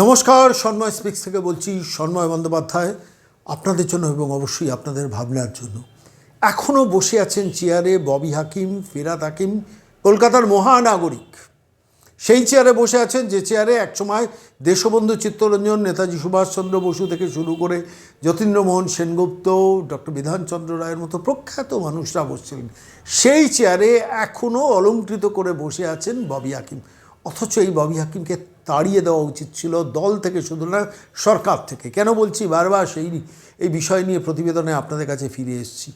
নমস্কার, সন্ময় স্পিক্স থেকে বলছি, সন্ময় বন্দ্যোপাধ্যায়, আপনাদের জন্য এবং অবশ্যই আপনাদের ভাবনার জন্য। এখনও বসে আছেন চেয়ারে ববি হাকিম, ফিরাদ হাকিম, কলকাতার মহানাগরিক। সেই চেয়ারে বসে আছেন যে চেয়ারে একসময় দেশবন্ধু চিত্তরঞ্জন, নেতাজি সুভাষচন্দ্র বসু থেকে শুরু করে যতীন্দ্রমোহন সেনগুপ্ত, ডক্টর বিধানচন্দ্র রায়ের মতো প্রখ্যাত মানুষরা বসছিলেন। সেই চেয়ারে এখনও অলঙ্কৃত করে বসে আছেন ববি হাকিম। অথচ এই ববি হাকিমকে তাড়িয়ে দেওয়া উচিত ছিল দল থেকে, শুধু না সরকার থেকে। কেন বলছি? বারবার সেই এই বিষয় নিয়ে প্রতিবেদনে আপনাদের কাছে ফিরে এসেছি।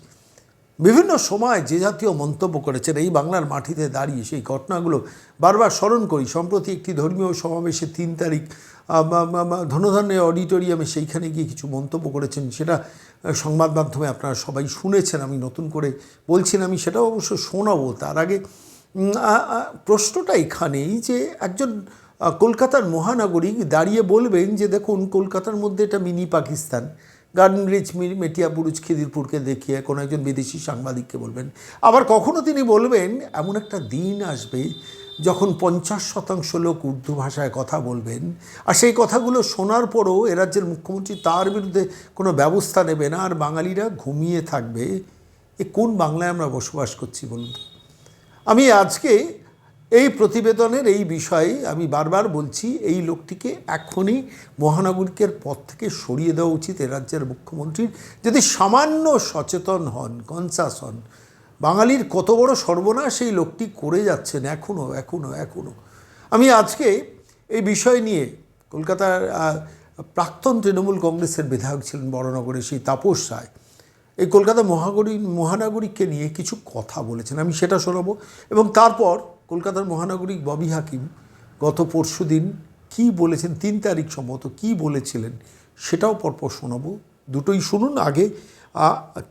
বিভিন্ন সময় যে জাতীয় মন্তব্য করেছেন, এই বাংলার মাটিতে দাঁড়িয়ে সেই ঘটনাগুলো বারবার স্মরণ করি। সম্প্রতি একটি ধর্মীয় সমাবেশে তিন তারিখ ধনধান্য অডিটোরিয়ামে সেইখানে গিয়ে কিছু মন্তব্য করেছেন। সেটা সংবাদ মাধ্যমে আপনারা সবাই শুনেছেন। আমি নতুন করে বলছেন আমি সেটাও অবশ্য শোনাবো। তার আগে প্রশ্নটা এখানেই যে একজন কলকাতার মহানাগরিক দাঁড়িয়ে বলবেন যে দেখুন, কলকাতার মধ্যে এটা মিনি পাকিস্তান। গার্ডেন রিচ মেটিয়া বুরুজ, খিদিরপুরকে দেখিয়ে কোনো একজন বিদেশি সাংবাদিককে বলবেন। আবার কখনো তিনি বলবেন, এমন একটা দিন আসবে যখন পঞ্চাশ শতাংশ লোক উর্দু ভাষায় কথা বলবেন আর সেই কথাগুলো শোনার পরও এ রাজ্যের মুখ্যমন্ত্রী তার বিরুদ্ধে কোনো ব্যবস্থা নেবে না আর বাঙালিরা ঘুমিয়ে থাকবে। এ কোন বাংলায় আমরা বসবাস করছি বলুন তো? আমি আজকে এই প্রতিবেদনের এই বিষয়ে আমি বারবার বলছি, এই লোকটিকে এখনই মহানগরিকের পদ থেকে সরিয়ে দেওয়া উচিত, এ রাজ্যের মুখ্যমন্ত্রীর। যদি সামান্য সচেতন হন কনসাস হন, বাঙালির কত বড় সর্বনাশ এই লোকটি করে যাচ্ছেন এখনও এখনও এখনও আমি আজকে এই বিষয় নিয়ে কলকাতার প্রাক্তন তৃণমূল কংগ্রেসের বিধায়ক ছিলেন বড়নগরে সেই তাপস রায় এই কলকাতা মহাগরী, মহানাগরিককে নিয়ে কিছু কথা বলেছেন। আমি সেটা শোনাবো। এবং তারপর কলকাতার মহানাগরিক ববি হাকিম গত পরশু দিন কী বলেছেন, তিন তারিখ সম্ভবত কী বলেছিলেন সেটাও পরপর শোনাবো। দুটোই শুনুন আগে।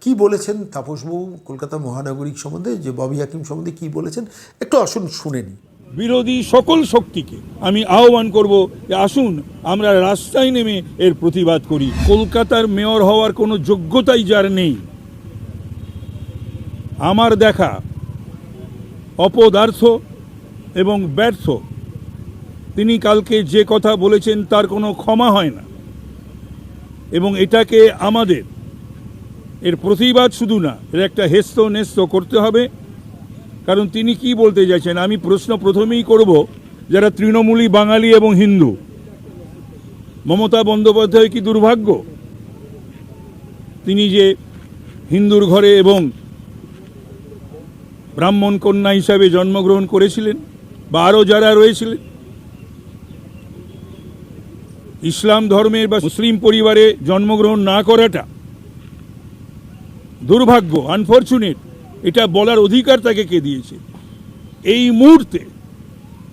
কি বলেছেন তাপসবাবু কলকাতা মহানাগরিক সম্বন্ধে, যে ববি হাকিম সম্বন্ধে কী বলেছেন, একটু আসুন শুনে নিই। বিরোধী সকল শক্তিকে আমি আহ্বান করব যে আসুন, আমরা রাস্তায় নেমে এর প্রতিবাদ করি। কলকাতার মেয়র হওয়ার কোনো যোগ্যতাই যার নেই। আমার দেখা অপদার্থ এবং ব্যর্থ। তিনি কালকে যে কথা বলেছেন তার কোনো ক্ষমা হয় না। এবং এটাকে আমাদের, এর প্রতিবাদ শুধু না, এর একটা হেস্ত নেস্ত করতে হবে। কারণ তিনি কি বলতে চাইছেন? আমি প্রশ্ন প্রথমেই করব যারা তৃণমূলী বাঙালি এবং হিন্দু। মমতা বন্দ্যোপাধ্যায় কি দুর্ভাগ্য? তিনি যে হিন্দুর ঘরে এবং ব্রাহ্মণ কন্যা হিসাবে জন্মগ্রহণ করেছিলেন বা আরও যারা রয়েছিলেন। ইসলাম ধর্মের বা মুসলিম পরিবারে জন্মগ্রহণ না করাটা দুর্ভাগ্য আনফর্চুনেট এটা বলার অধিকার তাকে কে দিয়েছে? এই মুহূর্তে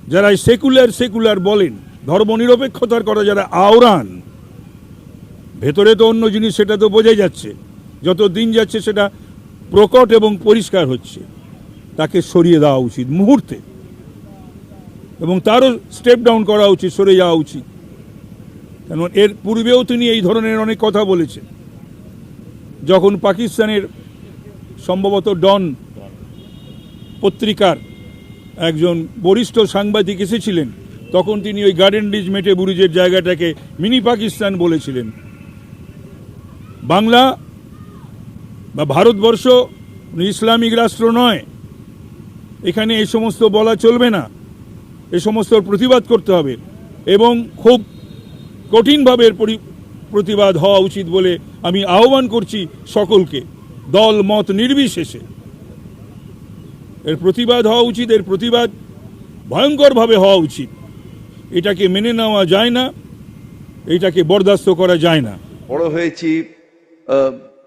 যারা সেকুলার সেকুলার বলেন, ধর্মনিরপেক্ষতার কথা যারা আওরান ভেতরে তো অন্য জিনিস সেটা তো বোঝাই যাচ্ছে। যত দিন যাচ্ছে সেটা প্রকট এবং পরিষ্কার হচ্ছে। তাকে সরিয়ে দেওয়া উচিত মুহূর্তে। এবং তারও স্টেপ ডাউন করা উচিত, সরে যাওয়া উচিত। কেন এর পূর্বেও তিনি এই ধরনের অনেক কথা বলেছেন। যখন পাকিস্তানের সম্ভবত ডন পত্রিকার একজন বরিষ্ঠ সাংবাদিক এসেছিলেন। তখন তিনি ওই গার্ডেন রিজ মেটে বুরুজের জায়গাটাকে মিনি পাকিস্তান বলেছিলেন। বাংলা বা ভারতবর্ষ ইসলামিক রাষ্ট্র নয়। এখানে এই সমস্ত বলা চলবে না। এ সমস্ত প্রতিবাদ করতে হবে এবং খুব কঠিনভাবে পরি- প্রতিবাদ হওয়া উচিত বলে আমি আহ্বান করছি সকলকে। দল মত নির্বিশেষে। এর প্রতিবাদ হওয়া উচিত, এর প্রতিবাদ ভয়ঙ্করভাবে হওয়া উচিত। এটাকে মেনে নেওয়া যায় না, এটাকে বরদাস্ত করা যায় না। বড় হয়েছি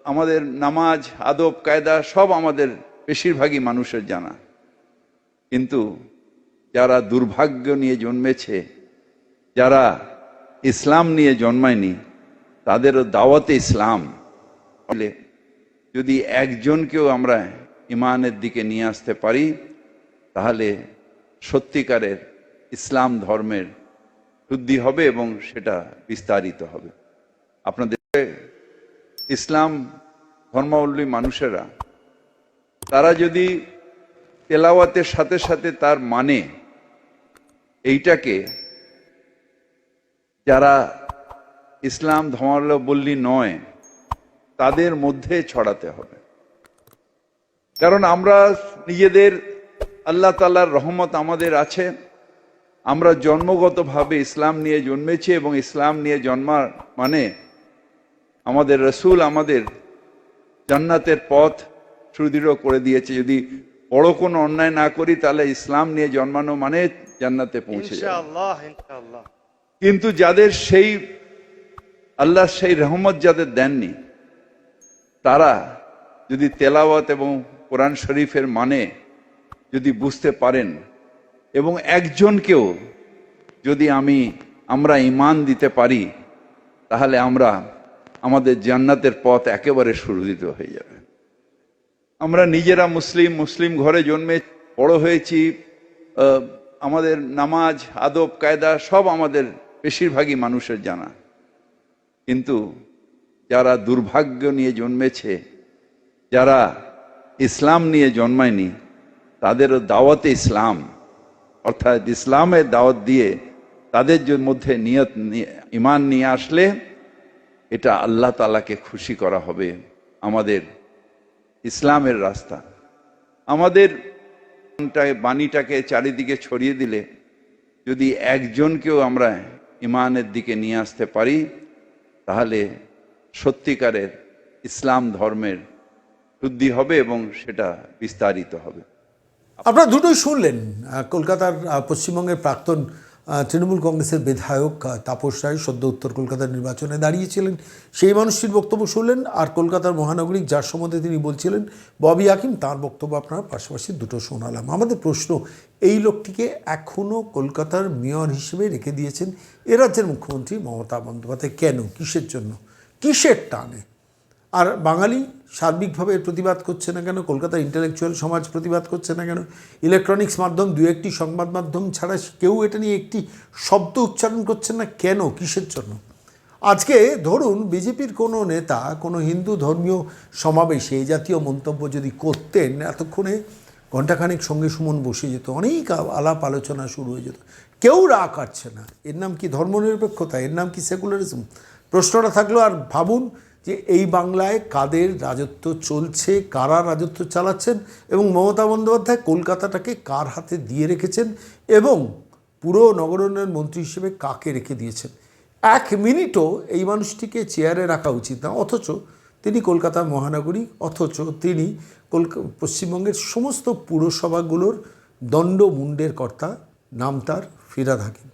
আমাদের নামাজ, আদব, কায়দা সব আমাদের বেশিরভাগই মানুষের জানা। কিন্তু যারা দুর্ভাগ্য নিয়ে জন্মেছে, যারা ইসলাম নিয়ে জন্মায়নি, তাদেরও দাওয়াতে ইসলাম। যদি একজনকেও আমরা ইমানের দিকে নিয়ে আসতে পারি, তাহলে সত্যিকারের ইসলাম ধর্মের শুদ্ধি হবে এবং সেটা বিস্তারিত হবে। আপনাদের ইসলাম ধর্মাবলম্বী মানুষেরা, তারা যদি তেলাওয়াতের সাথে সাথে তার মানে এইটাকে, যারা ইসলাম ধর্মাবলম্বী নয় তাদের মধ্যে ছড়াতে হবে। কারণ আমরা নিজেদের আল্লাহ তালার রহমত আমাদের আছে। আমরা জন্মগতভাবে ইসলাম নিয়ে জন্মেছি এবং ইসলাম নিয়ে জন্মার মানে আমাদের রসুল আমাদের জান্নাতের পথ সুদৃঢ় করে দিয়েছে। যদি বড় কোনো অন্যায় না করি তাহলে ইসলাম নিয়ে জন্মানো মানে জান্নাতে পৌঁছে কিন্তু যাদের সেই আল্লাহ সেই রহমত যাদের দেননি তারা যদি তেলাওয়াত এবং কোরআন শরীফের মানে যদি বুঝতে পারেন এবং একজনকেও যদি আমি, আমরা ইমান দিতে পারি, তাহলে আমরা আমাদের জান্নাতের পথ একেবারে সুরুদিত হয়ে যাবে। আমরা নিজেরা মুসলিম মুসলিম ঘরে জন্মে বড় হয়েছি আমাদের নামাজ, আদব, কায়দা সব আমাদের বেশিরভাগই মানুষের জানা। কিন্তু যারা দুর্ভাগ্য নিয়ে জন্মেছে, যারা ইসলাম নিয়ে জন্মায়নি, তাদেরও দাওয়াতে ইসলাম। অর্থাৎ ইসলামের দাওয়াত দিয়ে তাদের মধ্যে নিয়ত ইমান নিয়ে আসলে এটা আল্লাহ তালাকে খুশি করা হবে আমাদের ইসলামের রাস্তা। আমাদের বাণীটাকে চারিদিকে ছড়িয়ে দিলে যদি একজনকেও আমরা ইমানের দিকে নিয়ে আসতে পারি, তাহলে সত্যিকারের ইসলাম ধর্মের শুদ্ধি হবে এবং সেটা বিস্তারিত হবে। আপনারা দুটোই শুনলেন কলকাতার পশ্চিমবঙ্গের প্রাক্তন তৃণমূল কংগ্রেসের বিধায়ক তাপস রায় সদ্য উত্তর কলকাতার নির্বাচনে দাঁড়িয়েছিলেন। সেই মানুষটির বক্তব্য শুনলেন আর কলকাতার মহানগরিক যার সম্বন্ধে তিনি বলছিলেন, ববি হাকিম, তার বক্তব্য আপনারা পাশাপাশি দুটো শোনালাম। আমাদের প্রশ্ন, এই লোকটিকে এখনও কলকাতার মেয়র হিসেবে রেখে দিয়েছেন এ রাজ্যের মুখ্যমন্ত্রী মমতা বন্দ্যোপাধ্যায় কেন? কিসের জন্য? কিসের টানে? আর বাঙালি সার্বিকভাবে এর প্রতিবাদ করছে না কেন? কলকাতার ইন্টেলেকচুয়াল সমাজ প্রতিবাদ করছে না কেন? ইলেকট্রনিক্স মাধ্যম, দু একটি সংবাদ মাধ্যম ছাড়া কেউ এটা নিয়ে একটি শব্দ উচ্চারণ করছে না কেন? কিসের জন্য? আজকে ধরুন বিজেপির কোনো নেতা, কোনো হিন্দু ধর্মীয় সমাবেশে এই জাতীয় মন্তব্য যদি করতেন, এতক্ষণে ঘণ্টাখানেক সঙ্গে সুমন বসে যেত, অনেক আলাপ আলোচনা শুরু হয়ে যেত। কেউ রাগ কাটছে না। এর নাম কি ধর্মনিরপেক্ষতা? এর নাম কি সেকুলারিজম প্রশ্নটা থাকল, আর ভাবুন যে এই বাংলায় কাদের রাজত্ব চলছে, কারা রাজত্ব চালাচ্ছেন, এবং মমতা বন্দ্যোপাধ্যায় কলকাতাটাকে কার হাতে দিয়ে রেখেছেন, এবং পুরো নগরোন্নয়ন মন্ত্রী হিসেবে কাকে রেখে দিয়েছেন। এক মিনিটও এই মানুষটিকে চেয়ারে রাখা উচিত না, অথচ তিনি কলকাতার মহানগরী, অথচ তিনি কলকা, পশ্চিমবঙ্গের সমস্ত পুরসভাগুলোর দণ্ডমুণ্ডের কর্তা, নাম তার ফিরাদ হাকিম।